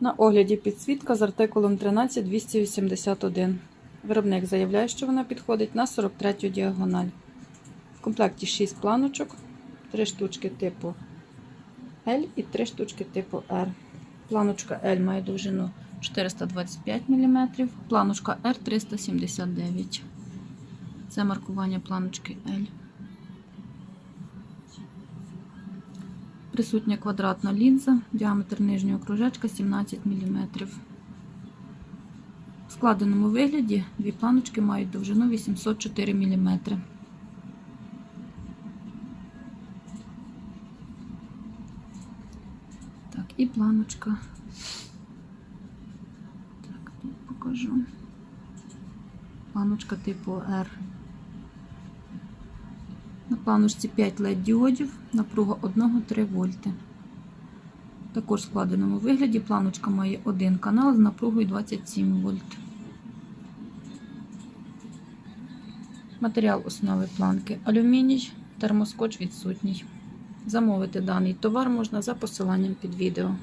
На огляді підсвітка з артикулом 13281. Виробник заявляє, що вона підходить на 43 діагональ. В комплекті 6 планочок, 3 штучки типу L і 3 штучки типу R. Планочка L має довжину 425 мм, планочка R 379 Це маркування планочки L. Присутня квадратна лінза, діаметр нижнього кружечка 17 мм. В складеному вигляді дві планочки мають довжину 804 мм. Так, і планочка. Так, покажу. Планочка типу R. На планочці 5 LED діодів, напруга 1-3 вольти. Також в складеному вигляді планочка має один канал з напругою 27 вольт. Матеріал основи планки алюміній, термоскотч відсутній. Замовити даний товар можна за посиланням під відео.